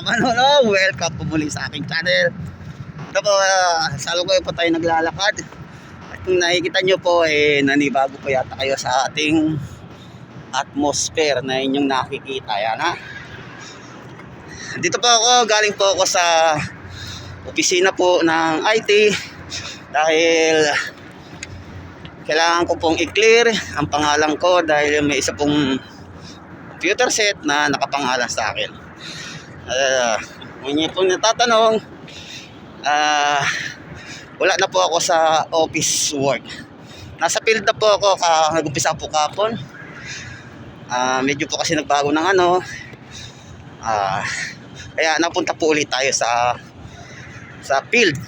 Manolo, welcome po muli sa aking channel. Ito po, uh, sa lugoy po tayo naglalakad. At kung nakikita nyo po, eh, nanibago po yata kayo sa ating atmosphere na inyong nakikita. Yan ha. Dito po ako, galing po ako sa opisina po ng IT dahil kailangan ko pong i-clear ang pangalan ko dahil may isa pong computer set na nakapangalan sa akin. Uh, kung pong natatanong, ah, wala na po ako sa office work. Nasa field na po ako, ka, nag-umpisa po kapon. Ah, medyo po kasi nagbago ng ano. Ah, kaya napunta po ulit tayo sa sa field.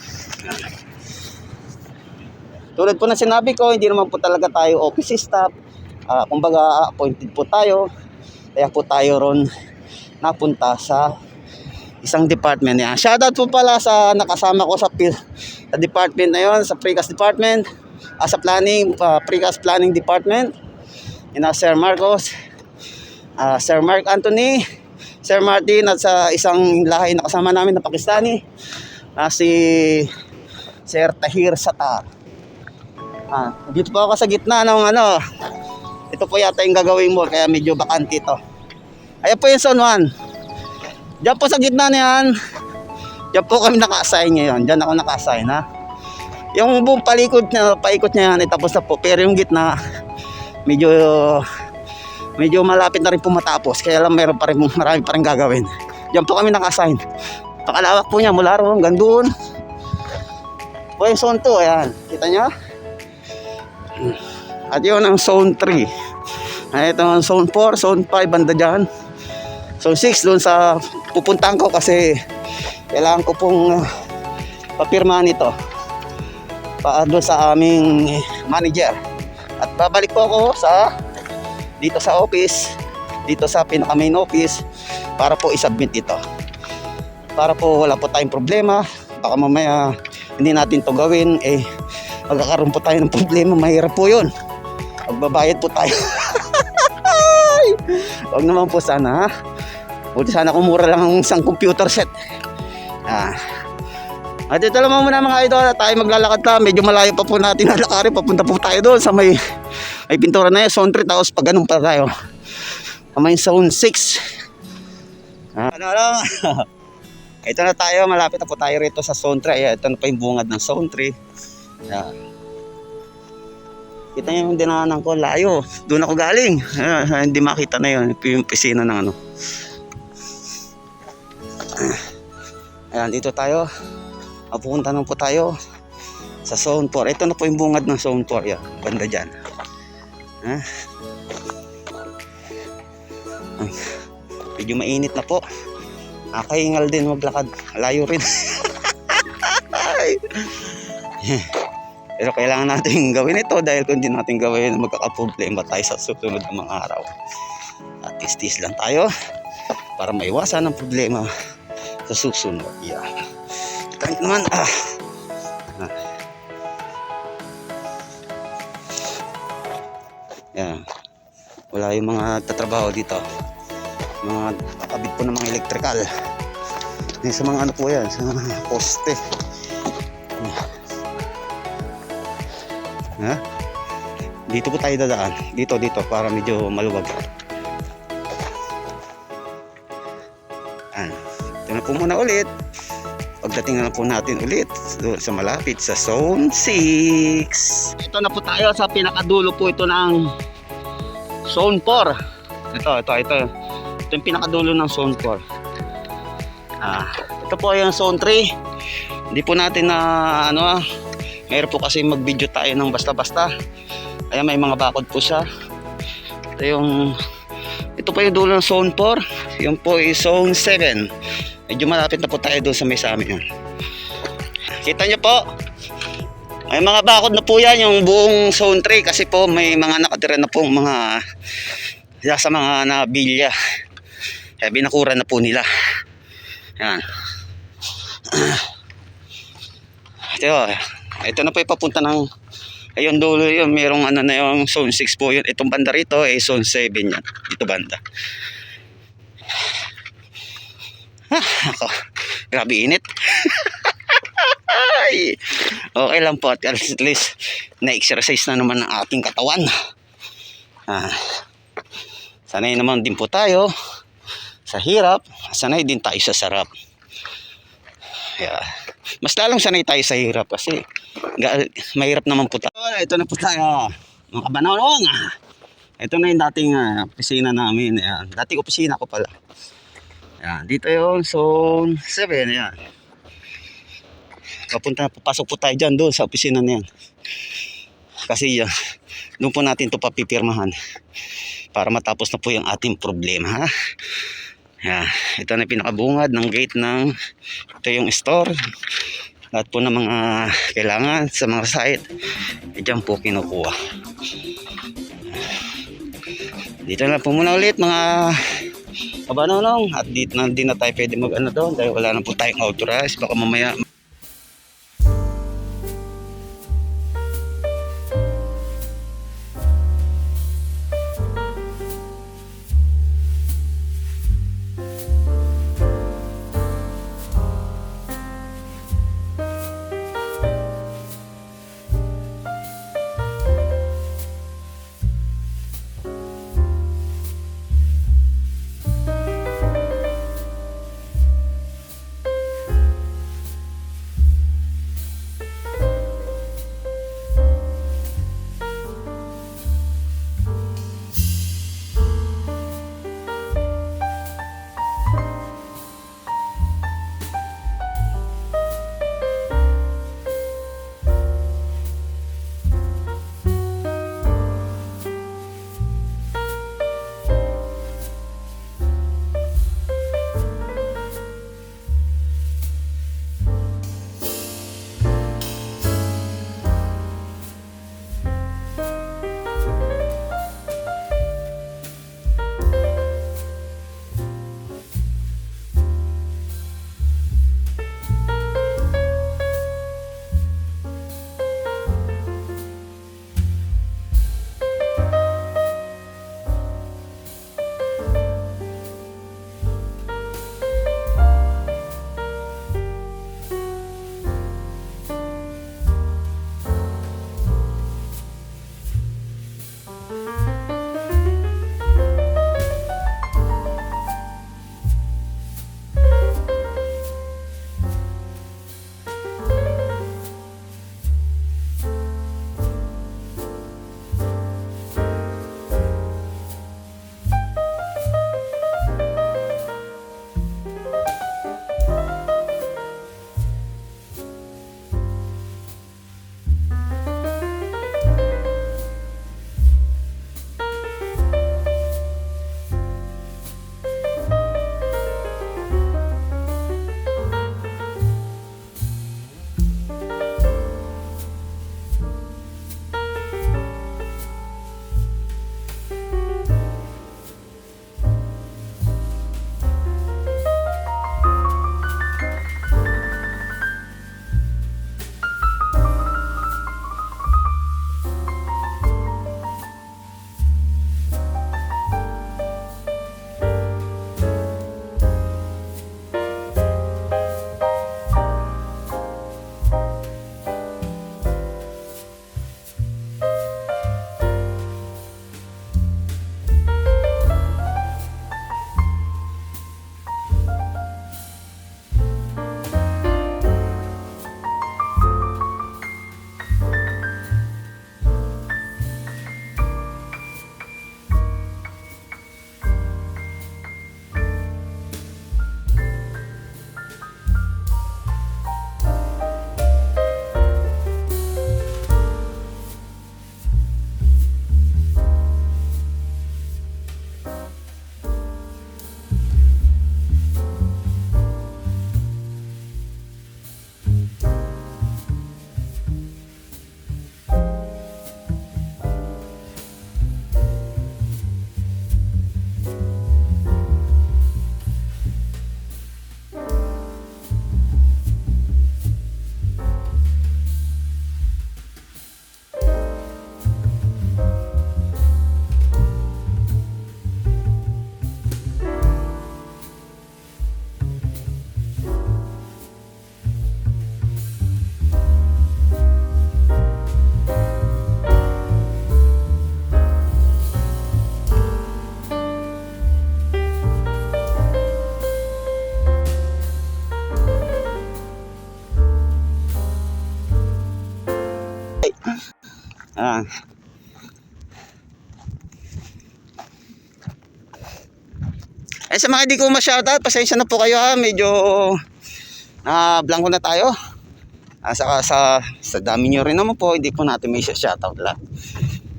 Tulad po na sinabi ko, hindi naman po talaga tayo office staff. Ah, kumbaga appointed po tayo. Kaya po tayo ron napunta sa isang department yan. Shoutout po pala sa nakasama ko sa, sa department na yun, sa precast department, ah, sa planning, uh, precast planning department. Yun na Sir Marcos, ah, Sir Mark Anthony, Sir Martin at sa isang lahi na kasama namin na Pakistani, na si Sir Tahir Satar. Ah, dito po ako sa gitna ng ano, ito po yata yung gagawin mo kaya medyo bakante ito. Ayan po yung zone 1. Diyan po sa gitna niyan. Diyan po kami naka-assign ngayon. Diyan ako naka-assign ha. Yung buong palikod niya, paikot niya yan, eh, tapos na po. Pero yung gitna, medyo medyo malapit na rin po matapos. Kaya lang meron pa rin, marami pa rin gagawin. Diyan po kami naka-assign. Pakalawak po niya mula ron hanggang doon. Po yung zone 2, ayan. Kita niyo? At yun ang zone 3. Ay, ito ang zone 4, zone 5, banda dyan. Zone 6, doon sa pupuntahan ko kasi kailangan ko pong uh, papirmahan ito. Pa, doon sa aming manager. At babalik po ako sa dito sa office, dito sa pinaka main office para po isubmit ito. Para po wala po tayong problema. Baka mamaya hindi natin to gawin, eh magkakaroon po tayo ng problema, mahirap po yun. Magbabayad po tayo. Huwag naman po sana ha. Buti sana kung mura lang ang isang computer set. Ah. At ito lang muna mga idol, tayo maglalakad na. Medyo malayo pa po natin lalakarin. Papunta po tayo doon sa may, may pintura na yun. Zone 3, tapos pag ganun pa tayo. May zone 6. Ah, ano, ano? ito na tayo, malapit na po tayo rito sa zone 3. Ayan, ito na pa yung bungad ng zone 3. Ayan. Kita niyo yung dinanan ko, layo. Doon ako galing. Ah, hindi makita na yun. Yung pisina ng ano. Ayan, dito tayo. Mapupunta na po tayo sa zone 4. Ito na po yung bungad ng zone 4. Yan, banda dyan. Ha? Ay, medyo mainit na po. Nakahingal din maglakad. Layo rin. Pero kailangan natin gawin ito dahil kung hindi natin gawin, magkakaproblema tayo sa susunod na mga araw. At tis lang tayo para maiwasan ang problema sa susunod. Yan. Tank naman. Ah. Ah. Yan. Wala yung mga tatrabaho dito. Mga kakabit po ng mga electrical. Yan sa mga ano po yan, sa mga poste. Ha? Dito po tayo dadaan. Dito, dito, para medyo maluwag. Po muna ulit. Pagdating na po natin ulit sa malapit sa Zone 6. Ito na po tayo sa pinakadulo po ito ng Zone 4. Ito, ito, ito. Ito yung pinakadulo ng Zone 4. Ah, ito po yung Zone 3. Hindi po natin na ano ah, Meron po kasi mag-video tayo ng basta-basta. Kaya may mga bakod po siya. Ito yung ito pa yung dulo ng zone 4. Yung po is zone 7. Medyo malapit na po tayo doon sa may sa amin. Kita nyo po. May mga bakod na po yan yung buong zone 3 kasi po may mga nakatira na po mga sa mga nabilya. Kaya binakura na po nila. Yan. Ito, ito na po ipapunta ng ayun dulo yun merong ano na yung zone 6 po yun itong banda rito ay zone 7 yan dito banda Grabe init. Ay, okay lang po at at least na-exercise na naman ang ating katawan. Ah, sanay naman din po tayo sa hirap, sanay din tayo sa sarap. Yeah. Mas lalong sanay tayo sa hirap kasi mahirap naman po tayo. Ito na po tayo, mga kabanawang. Ito na yung dating ah, opisina namin. Ayan. Dating opisina ko pala. Ayan. Dito yung zone 7. Ayan. Papunta, papasok po tayo dyan doon sa opisina na yan. Kasi yan, doon po natin to papipirmahan para matapos na po yung ating problema. Ha? Yan. Ito na pinakabungad ng gate ng ito yung store. Lahat po ng mga kailangan sa mga site. E dyan po kinukuha. Dito na po muna ulit mga kabanonong. At dito na din na tayo pwede mag ano doon dahil wala na po tayong authorized. Baka mamaya Ah. Eh sa mga hindi ko ma-shoutout, pasensya na po kayo ha. Medyo na blanco na tayo. Ah, saka sa, sa dami nyo rin naman po, hindi po natin may shoutout lahat.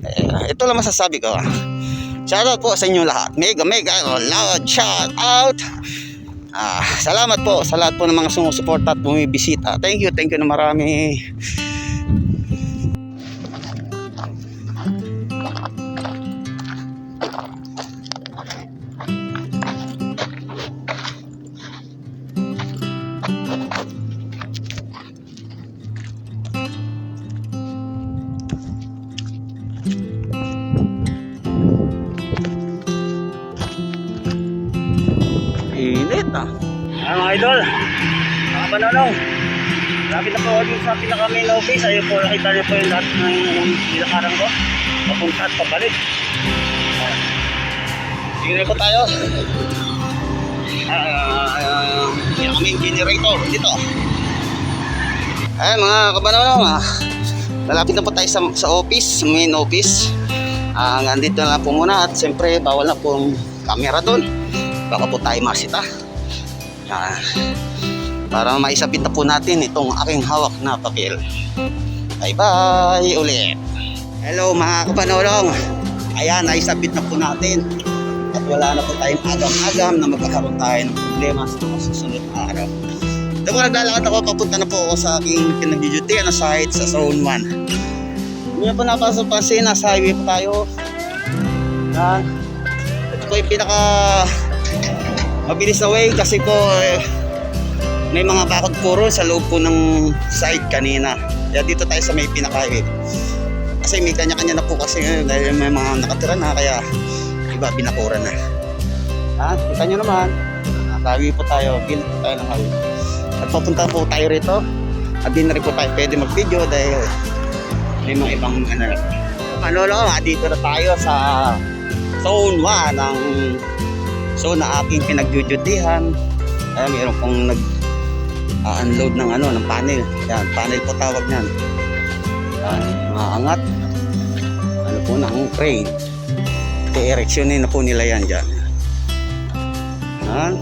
Eh, ito lang masasabi ko. ah. Shoutout po sa inyo lahat. Mega, mega, oh, loud shout out. Ah, salamat po sa lahat po ng mga sumusuporta at bumibisita. Thank you, thank you na marami. Dun sa pinaka main office. Ayun po, nakita niyo po yung lahat ng nilakaran ko. Papunta at pabalik. Na po tayo. Ah, uh, yung aming generator dito. Ay mga kabanong, ah, malapit na po tayo sa, sa office, main office. Ah, nandito na lang po muna at siyempre bawal na pong camera doon. Baka po tayo masita. Ah, para maisabit na po natin itong aking hawak na papel. Bye bye ulit. Hello mga kapanolong. Ayan, naisabit na po natin. At wala na po tayong agam-agam na magkakaroon tayo ng problema sa mga susunod na araw. Po naglalakad ako, papunta na po ako sa aking pinag-duty na site sa Zone 1. Hindi na po napasapansin, nasa highway po tayo. Yan. Ito po yung pinaka mabilis na way kasi po eh, may mga bakod puro sa loob po ng site kanina. Kaya dito tayo sa may pinaka-highway. Kasi may kanya-kanya na po kasi ngayon dahil may mga nakatira na kaya iba binakura na. Ha? Kita nyo naman. Nakawi po tayo. Build po tayo ng highway. At papunta po tayo rito. At di na rin po tayo pwede mag-video dahil may mga ibang ano na. Ano ah, dito na tayo sa zone 1 ng zone na aking pinagdudutihan. Ay, mayroon pong nag unload ng ano ng panel. Yan, panel po tawag niyan. Yan, maangat. Ano po ng crane. I-erectionin na po nila yan dyan. Yan.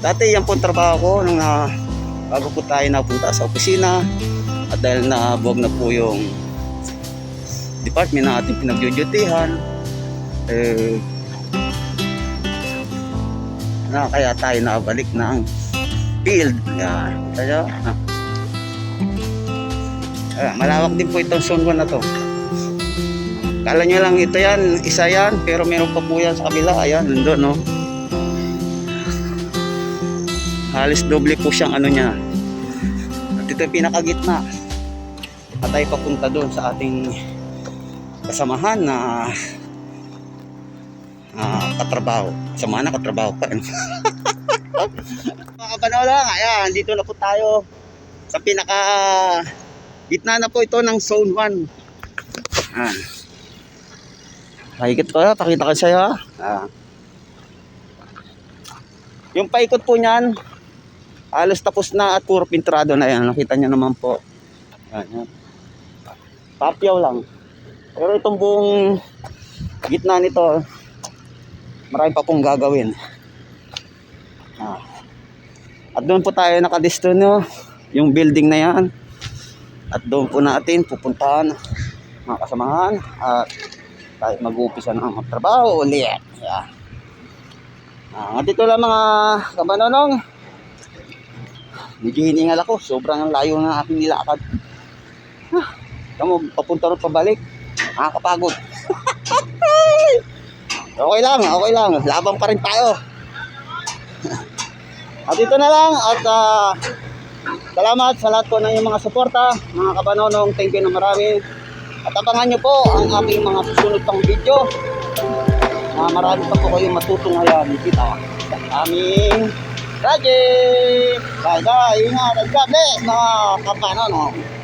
Dati yan po trabaho ko nung na bago po tayo napunta sa opisina at dahil na buwag na po yung department na ating pinagdudutihan eh na kaya tayo nakabalik ng field. Yan. Kaya ah. Ah, malawak din po itong zone 1 na to. Kala nyo lang ito yan isa yan pero meron pa po yan sa kabila. Ayan nandun no? Halos doble po siyang ano niya. At ito yung pinakagitna. At tayo papunta doon sa ating kasamahan na katrabaho samahan na katrabaho pa ano? mga kapanola ayan dito na po tayo sa pinaka gitna na po ito ng zone 1 ayan Mahigit ko, pakita ko ha. Ah. Yung paikot po niyan, halos tapos na at puro pinturado na yan. Nakita niyo naman po. Yan, yan. Papyaw lang. Pero itong buong gitna nito, marami pa pong gagawin. Ah. At doon po tayo nakadisto nyo, yung building na yan. At doon po natin pupuntahan mga kasamahan at tayo mag-uumpisa ng magtrabaho ulit. Ah, dito lang mga kabanonong. Medyo hiningal ako. Sobrang layo ng aking nilakad. Ah, Kamu, papunta rin pabalik. Nakakapagod. okay lang, okay lang. Laban pa rin tayo. at dito na lang. At ah, salamat sa lahat po ng mga suporta. Mga kabanonong, thank you na marami. At abangan nyo po ang aking mga susunod pang video. Na marami pa po kayong matutunghayan kita sa aming project. Bye bye, ingat at God bless mga kapano. No?